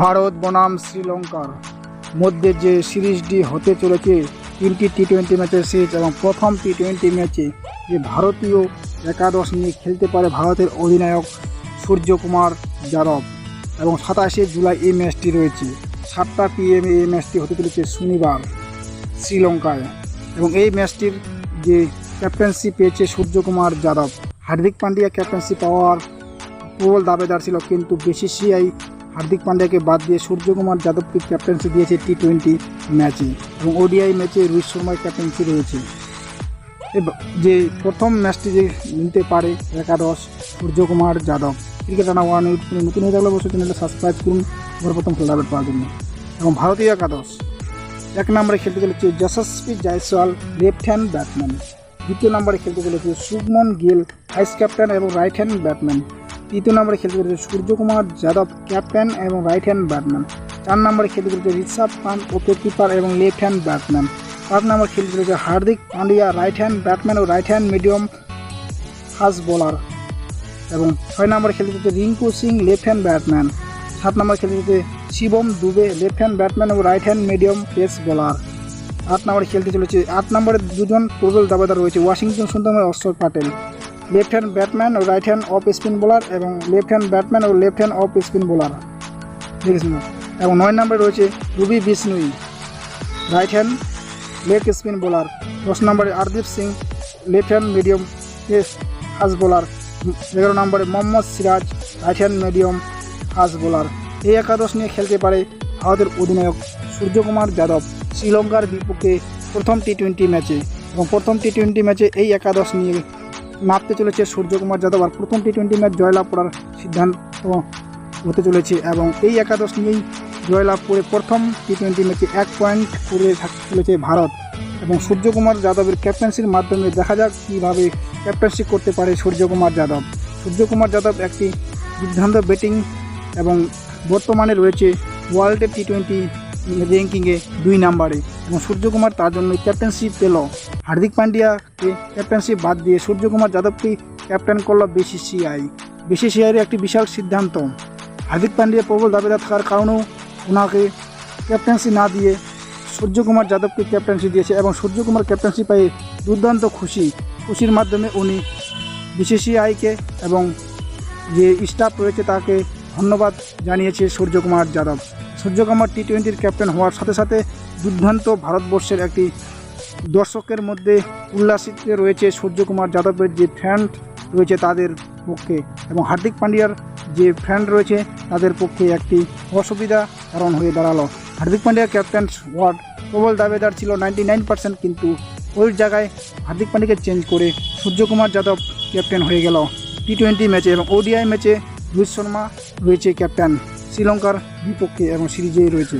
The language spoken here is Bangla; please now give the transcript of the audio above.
ভারত বনাম শ্রীলঙ্কার মধ্যে যে সিরিজটি হতে চলেছে, তিনটি টি টোয়েন্টি ম্যাচের সিরিজ এবং প্রথম টি টোয়েন্টি ম্যাচে যে ভারতীয় একাদশ নিয়ে খেলতে পারে ভারতের অধিনায়ক সূর্যকুমার যাদব এবং সাতাশে জুলাই এই ম্যাচটি রয়েছে। সাতটা পিএমে এই ম্যাচটি হতে চলেছে শনিবার শ্রীলঙ্কায় এবং এই ম্যাচটির যে ক্যাপ্টেন্সি পেয়েছে সূর্যকুমার যাদব। হার্দিক পান্ডিয়া ক্যাপ্টেন্সি পাওয়ার প্রবল দাবেদার ছিল, কিন্তু বিসিসিআই হার্দিক পান্ডিয়াকে বাদ দিয়ে সূর্যকুমার যাদবকে ক্যাপ্টেন্সি দিয়েছে টি টোয়েন্টি ম্যাচে এবং ওডিআই ম্যাচে রোহিত শর্মার ক্যাপ্টেন্সি রয়েছে। যে প্রথম ম্যাচটি যে নিতে পারে একাদশ সূর্যকুমার যাদব। ক্রিকেট রানা ওয়ান এইট নতুন হয়ে থাকলে অবশ্যই চ্যানেলটা সাবস্ক্রাইব করুন, সর্বপ্রথম খেলা আপডেট পাওয়ার জন্য। এবং ভারতীয় একাদশ, এক নম্বরে খেলতে চলেছে Yashasvi Jaiswal left hand batsman দ্বিতীয় নম্বরে খেলতে চলেছে শুভমন গিল ভাইস ক্যাপ্টেন এবং রাইট হ্যান্ড ব্যাটম্যান তৃতীয় নম্বরে খেলতে চলেছে সূর্যকুমার যাদব, ক্যাপ্টেন এবং রাইট হ্যান্ড ব্যাটম্যান চার নম্বরে খেলতে চলেছে ঋষভ উইকেট কিপার এবং লেফট হ্যান্ড ব্যাটম্যান পাঁচ নম্বরে খেলতে চলেছে Hardik Pandya right hand batsman ও right hand medium fast bowler এবং ছয় নম্বরে খেলতে চলেছে Rinku Singh left hand batsman সাত নম্বরে খেলতে চলেছে Shivam Dube left hand batsman এবং right hand medium pace bowler আট নম্বরে খেলতে চলেছে, আট নম্বরে দুজন প্রবল দাবাদার রয়েছে, Washington Sundar Axar Patel left hand batsman ও right hand off spin bowler এবং লেফট হ্যান্ড ব্যাটম্যান ও left hand off spin bowler. দেখেছেন এবং নয় নম্বরে রয়েছে Ravi Bishnoi right hand leg spin bowler. দশ নম্বরে Arshdeep Singh left hand medium fast bowler. এগারো নম্বরে Mohammed Siraj right hand medium fast bowler. এই একাদশ নিয়ে খেলতে পারে ভারতের অধিনায়ক সূর্যকুমার যাদব শ্রীলঙ্কার বিপক্ষে প্রথম টি টোয়েন্টি ম্যাচে এবং প্রথম টি টোয়েন্টি ম্যাচে এই একাদশ নিয়ে নামতে চলেছে সূর্যকুমার যাদব আর প্রথম টি টোয়েন্টি ম্যাচ জয়লাভ করার সিদ্ধান্ত হতে চলেছে এবং এই একাদশ নিয়েই জয়লাভ করে প্রথম টি টোয়েন্টি ম্যাচে এক পয়েন্ট করে থাকতে চলেছে ভারত এবং সূর্যকুমার যাদবের ক্যাপ্টেন্সির মাধ্যমে দেখা যাক কীভাবে ক্যাপ্টেন্সি করতে পারে সূর্যকুমার যাদব। সূর্যকুমার যাদব একটি দুর্দান্ত ব্যাটিং এবং বর্তমানে রয়েছে ওয়ার্ল্ডের টি টোয়েন্টি র্যাঙ্কিংয়ে দুই নাম্বারে এবং সূর্যকুমার তার জন্য ক্যাপ্টেন্সি পেল। হার্দিক পান্ডিয়াকে ক্যাপ্টেন্সি বাদ দিয়ে সূর্যকুমার যাদবকে ক্যাপ্টেন করল বিসিসিআই বিসিসিআইয়ের একটি বিশাল সিদ্ধান্ত। হার্দিক পান্ডিয়া প্রবল দাবিদার থাকার কারণেও ওনাকে ক্যাপ্টেন্সি না দিয়ে সূর্যকুমার যাদবকে ক্যাপ্টেন্সি দিয়েছে এবং সূর্যকুমার ক্যাপ্টেন্সি পেয়ে দুর্দান্ত খুশি। খুশির মাধ্যমে উনি বিসিসিআইকে এবং যে স্টাফ রয়েছে তাকে ধন্যবাদ জানিয়েছে সূর্যকুমার যাদব। সূর্যকুমার টি টোয়েন্টির ক্যাপ্টেন হওয়ার সাথে সাথে দুর্দান্ত ভারতবর্ষের একটি দর্শকের মধ্যে উল্লাসিত রয়েছে সূর্যকুমার যাদবের যে ফ্যান রয়েছে তাদের পক্ষে এবং হার্দিক পান্ডিয়ার যে ফ্যান রয়েছে তাদের পক্ষে একটি অসুবিধা কারণ হয়ে দাঁড়াল। হার্দিক পান্ডিয়া ক্যাপ্টেন ওয়ার্ড প্রবল দাবেদার ছিল নাইনটি নাইন পার্সেন্ট কিন্তু ওই জায়গায় হার্দিক পান্ডিয়াকে চেঞ্জ করে সূর্যকুমার যাদব ক্যাপ্টেন হয়ে গেল টি টোয়েন্টি ম্যাচে এবং ওডিআই ম্যাচে রোহিত শর্মা রয়েছে ক্যাপ্টেন। শ্রীলঙ্কার বিপক্ষে এবং সিরিজেই রয়েছে।